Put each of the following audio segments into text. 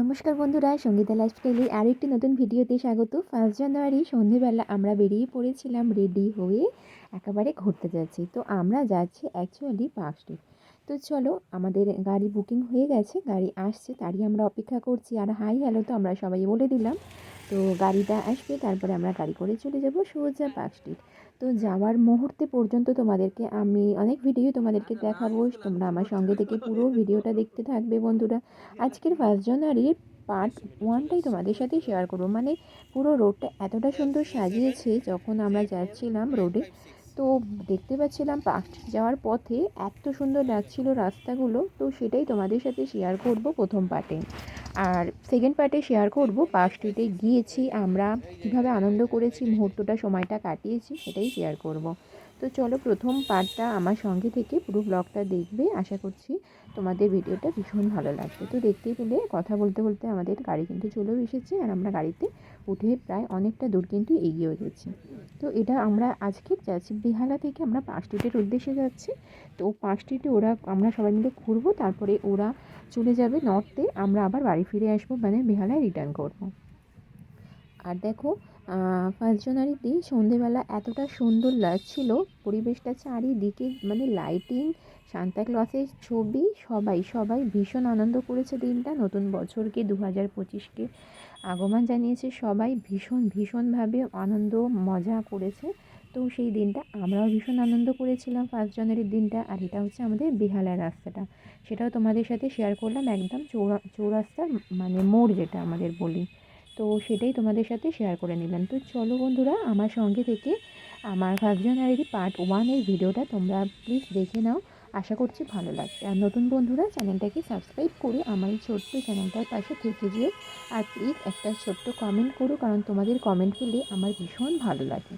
নমস্কার বন্ধুরা, সঙ্গীতা লাইফস্টাইলের আরও একটি নতুন ভিডিওতে স্বাগত। ফার্স্ট জানুয়ারি সন্ধেবেলা আমরা বেরিয়ে পড়েছিলাম রেডি হয়ে একেবারে ঘুরতে যাচ্ছি। তো আমরা যাচ্ছি অ্যাকচুয়ালি পার্ক স্ট্রিট তো চলো, আমাদের গাড়ি বুকিং হয়ে গেছে, গাড়ি আসছে, তারই আমরা অপেক্ষা করছি। আর হাই হ্যালো তো আমরা সবাই বলে দিলাম। তো গাড়িটা আসবে, তারপরে আমরা গাড়ি করে চলে যাব সোজা পার্ক স্ট্রিট তো যাওয়ার মুহূর্তে পর্যন্ত তোমাদেরকে আমি অনেক ভিডিও তোমাদেরকে দেখাবো। তোমরা আমার সঙ্গে থেকে পুরো ভিডিওটা দেখতে থাকবে বন্ধুরা। আজকের ফার্স্ট জানুয়ারির পার্ট ওয়ানটাই তোমাদের সাথে শেয়ার করব। মানে পুরো রোডটা এতটা সুন্দর সাজিয়েছে যখন আমরা যাচ্ছিলাম রোডে তো দেখতে পাচ্ছিলাম পার্কটি যাওয়ার পথে এত সুন্দর লাগছিল রাস্তাগুলো, তো সেটাই তোমাদের সাথে শেয়ার করব প্রথম পার্টে আর সেকেন্ড পার্টে শেয়ার করব পার্ক স্ট্রিটে গিয়েছি আমরা, কীভাবে আনন্দ করেছি, মুহূর্তটা, সময়টা কাটিয়েছি, সেটাই শেয়ার করব। তো চলো প্রথম পার্টটা আমার সঙ্গে থেকে পুরো ব্লগটা দেখবে। আশা করছি তোমাদের ভিডিওটা ভীষণ ভালো লাগবে। তো দেখতেই পেলে, কথা বলতে বলতে আমাদের গাড়ি কিন্তু চলেও এসেছে আর আমরা গাড়িতে উঠে প্রায় অনেকটা দূর কিন্তু এগিয়েও গেছি। তো এটা আমরা আজকে যাচ্ছি বেহালা থেকে আমরা পাঁচ স্ট্রিটের উদ্দেশ্যে যাচ্ছি। তো পাঁচ স্ট্রিটে ওরা, আমরা সবাই মিলে ঘুরবো, তারপরে ওরা চলে যাবে নর্থে আমরা আবার বাড়ি ফিরে আসব মানে বেহালায় রিটার্ন করব। আর দেখো ফার্স্ট জানুয়ারিতে সন্ধেবেলা এতটা সুন্দর লাগছিল, পরিবেশটা চারিদিকে মানে লাইটিং সান্তা সান্তাক্লসের ছবি, সবাই সবাই ভীষণ আনন্দ করেছে দিনটা। নতুন বছরকে দু হাজার পঁচিশকে আগমন জানিয়েছে সবাই, ভীষণ, ভীষণভাবে আনন্দ, মজা করেছে। তো সেই দিনটা আমরাও ভীষণ আনন্দ করেছিলাম ফার্স্ট জানুয়ারির দিনটা, আর এটা হচ্ছে আমাদের বেহালার রাস্তাটা। সেটাও তোমাদের সাথে শেয়ার করলাম, একদম চৌরা, চৌরাস্তার মানে মোড় যেটা আমাদের বলি। তো সেটাই তোমাদের সাথে শেয়ার করে নিলাম। তো চলো বন্ধুরা, আমার সঙ্গে থেকে আমার ফার্স্ট জানুয়ারি পার্ট ওয়ানের ভিডিওটা তোমরা প্লিজ দেখে নাও। আশা করছি ভালো লাগবে। আর নতুন বন্ধুরা, চ্যানেলটাকে সাবস্ক্রাইব করে আমার এই ছোট্ট চ্যানেলটার পাশে থেকে যেও। আর প্লিজ একটা ছোট্ট কমেন্ট করো, কারণ তোমাদের কমেন্ট পেলে আমার ভীষণ ভালো লাগে।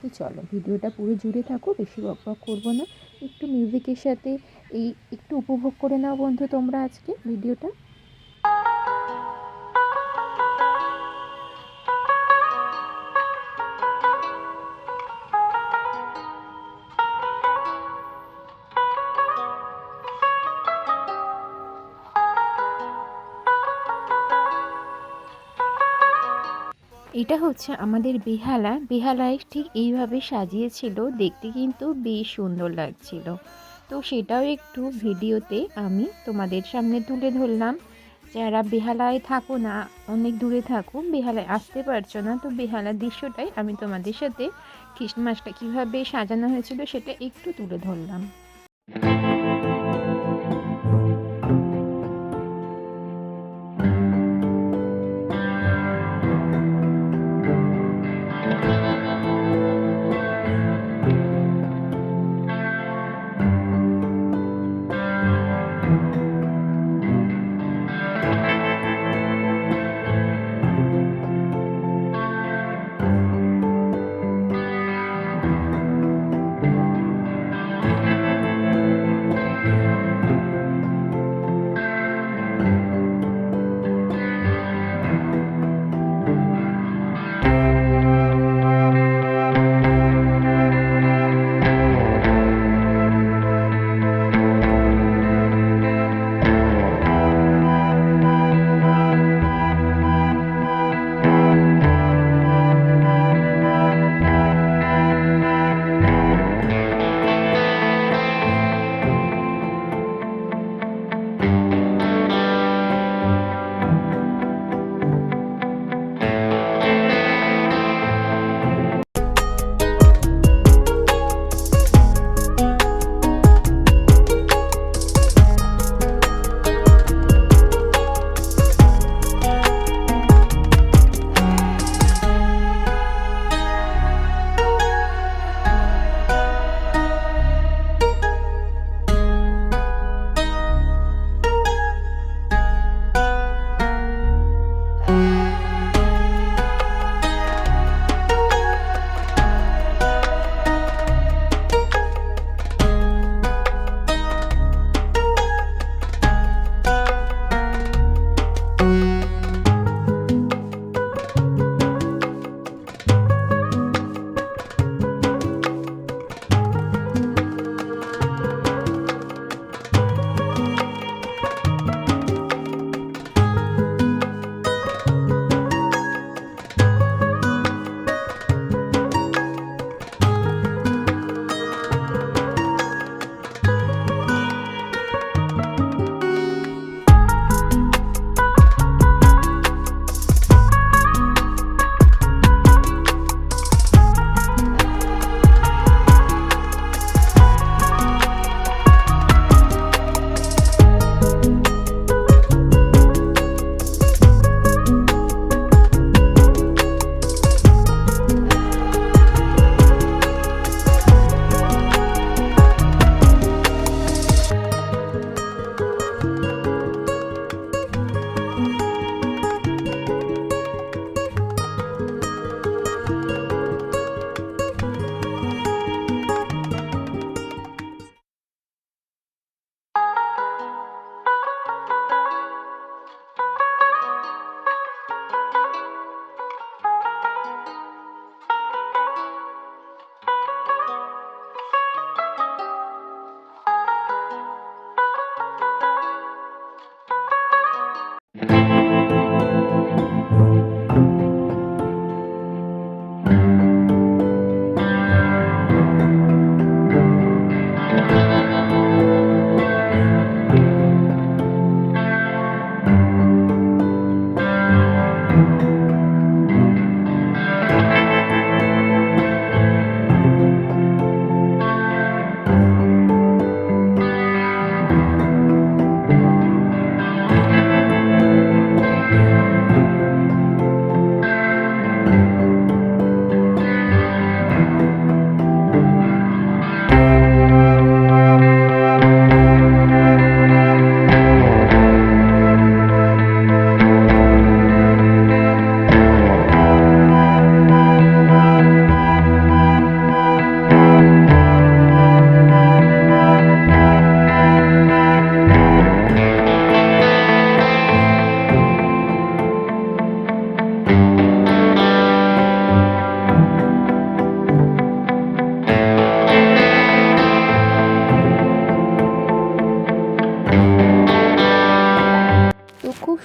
তো চলো ভিডিওটা পুরো জুড়ে থাকো, বেশি বক বক করব না। একটু মিউজিকের সাথে এই একটু উপভোগ করে নাও বন্ধু তোমরা আজকে ভিডিওটা এটা হচ্ছে আমাদের বেহালা। বেহালায় ঠিক এইভাবে সাজিয়েছিল, দেখতে কিন্তু বেশ সুন্দর লাগছিল। তো সেটাও একটু ভিডিওতে আমি তোমাদের সামনে তুলে ধরলাম। যারা বেহালায় থাকো না, অনেক দূরে থাকো, বেহালায় আসতে পারছ না, তো বেহালার দৃশ্যটাই আমি তোমাদের সাথে খ্রিস্টমাসটা কীভাবে সাজানো হয়েছিল সেটা একটু তুলে ধরলাম।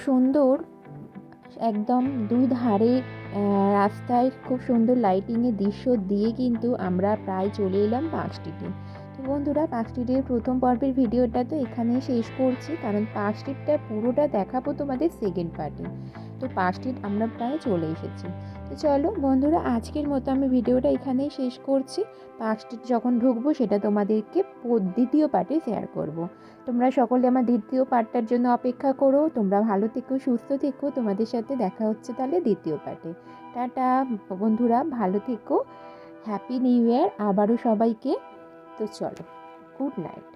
সুন্দর, একদম দুই ধারে রাস্তায় খুব সুন্দর লাইটিংয়ের দৃশ্য দিয়ে কিন্তু আমরা প্রায় চলে এলাম পার্ক স্ট্রিটে তো বন্ধুরা পার্ক স্ট্রিটের প্রথম পর্বের ভিডিওটা তো এখানেই শেষ করছি, কারণ স্ট্রিটটা পুরোটা দেখাবো তোমাদের সেকেন্ড পার্টে তো পার্ক স্ট্রিট আমরা প্রায় চলে এসেছি। তো চলো বন্ধুরা, আজকের মতো আমি ভিডিওটা এখানেই শেষ করছি। পার্ক স্ট্রিট যখন ঢুকবো, সেটা তোমাদেরকে দ্বিতীয় পার্টে শেয়ার করব। তোমরা সকলে আমার দ্বিতীয় পার্টটার জন্য অপেক্ষা করো। তোমরা ভালো থেকো, সুস্থ থেকো। তোমাদের সাথে দেখা হচ্ছে তাহলে দ্বিতীয় পার্টে টাটা, বন্ধুরা, ভালো থেকো। হ্যাপি নিউ ইয়ার আবারও সবাইকে। তো চলো গুড নাইট